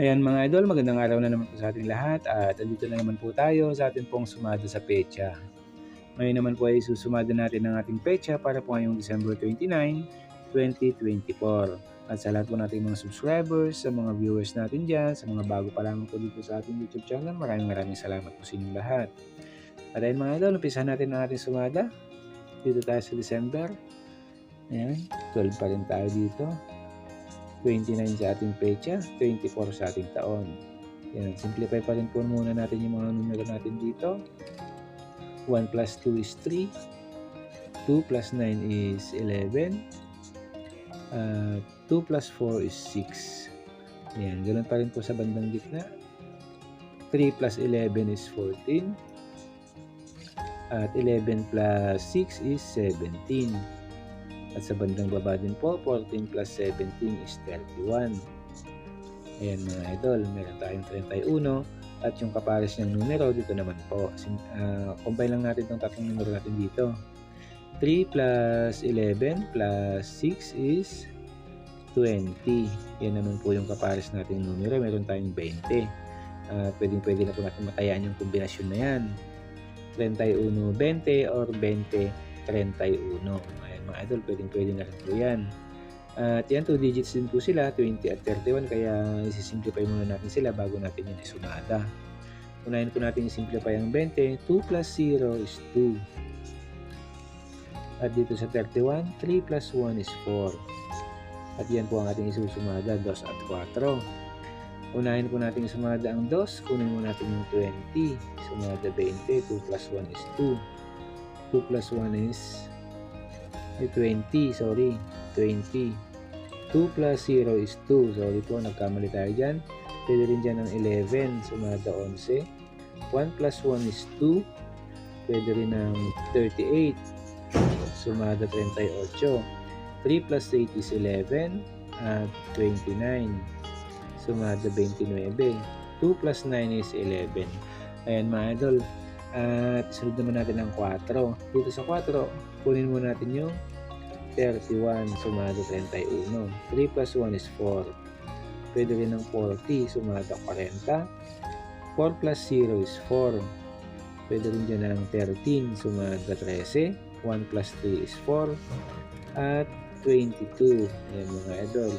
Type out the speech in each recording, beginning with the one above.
Ayan mga idol, magandang araw na naman po sa ating lahat at andito na naman po tayo sa ating pong sumada sa pecha. Ngayon naman po ay susumada natin ang ating pecha para po ngayong December 29, 2024. At sa lahat po nating mga subscribers, sa mga viewers natin dyan, sa mga bago pa lamang po dito sa ating YouTube channel, maraming maraming salamat po sa inyong lahat. At ayun mga idol, umpisahan natin ang ating sumada. Dito tayo sa December. Ayan, 12 pa rin tayo dito. 29 sa ating pecha, 24 sa ating taon. Yan, simplify pa rin po muna natin yung mga numero natin dito. 1 plus 2 is 3. 2 plus 9 is 11. Uh, 2 plus 4 is 6. Yan, ganun pa rin po sa bandang gitna. 3 plus 11 is 14. At 11 plus 6 is 17. At sa bandang baba din po, 14 plus 17 is 31. Ayan mga idol, meron tayong 31 at yung kapares ng numero dito naman po. Uh, combine lang natin itong tatlong numero natin dito. 3 plus 11 plus 6 is 20. Yan naman po yung kapares natin numero. Meron tayong 20. Uh, pwedeng pwede na po natin matayaan yung kombinasyon na yan. 31, 20 or 20, 31 mga idol, pwedeng pwede na rin po yan. At yan, 2 digits din po sila, 20 at 31, kaya isi-simplify muna natin sila bago natin yung isumada. Unahin po natin i-simplify ang 20, 2 plus 0 is 2. At dito sa 31, 3 plus 1 is 4. At yan po ang ating isusumada, 2 at 4. Unahin po natin sumada ang 2, kunin mo natin yung 20. Sumada 20, 2 plus 1 is 2. 2 plus 1 is ay 20, sorry. 20. 2 plus 0 is 2. Sorry po, nagkamali tayo dyan. Pwede rin dyan ng 11. Sumada 11. 1 plus 1 is 2. Pwede rin ng 38. Sumada 38. 3 plus 8 is 11. At 29. Sumada 29. 2 plus 9 is 11. Ayan mga idol. At sunod naman natin ang 4. Dito sa 4, kunin muna natin yung 31 sumado 31. 3 plus 1 is 4. Pwede rin ng 40 sumado 40. 4 plus 0 is 4. Pwede rin dyan ng 13 sumado 13. 1 plus 3 is 4. At 22. Ayan mga idol.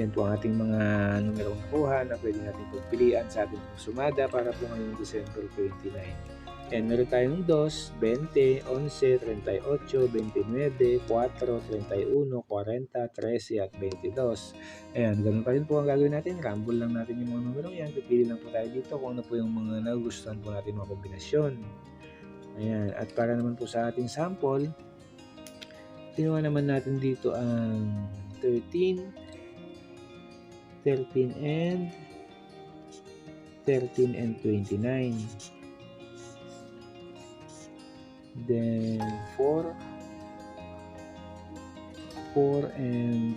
Yan po ang ating mga numerong nakuha na pwede natin pagpilian sa ating sumada para po ngayong December 29. And meron tayong 2, 20, 11, 38, 29, 4, 31, 40, 13 at 22. Ayan, ganun pa rin po ang gagawin natin. Rumble lang natin yung mga numero yan. Pipili lang po tayo dito kung ano po yung mga nagustuhan po natin mga kombinasyon. Ayan, at para naman po sa ating sample, tinuha naman natin dito ang 13, 13 and 13 and 29 then 4 4 and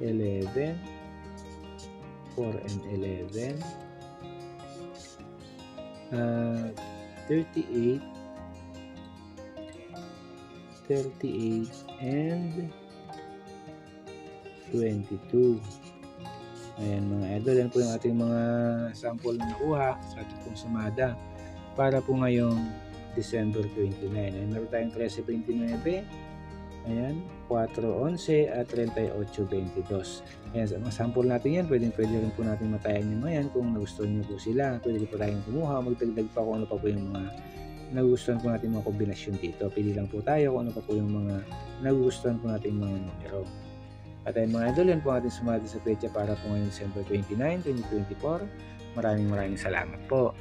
11 4 and 11 uh, 38 38 and 22 ayan mga idol yan po yung ating mga sample na nakuha sa ating pong sumada para po ngayong December 29. Ayan, meron tayong 13.29, ayan, 4.11 at 38.22. Ayan, mga sample natin yan, pwedeng pwede rin po natin matayan yung mga yan kung nagustuhan nyo po sila. Pwede po tayong kumuha, magdagdag pa kung ano pa po yung mga nagustuhan po natin mga kombinasyon dito. Pili lang po tayo kung ano pa po yung mga nagustuhan po natin mga numero. At ayun mga idol, yan po ating sumati sa pecha para po ngayong December 29, 2024. Maraming maraming salamat po.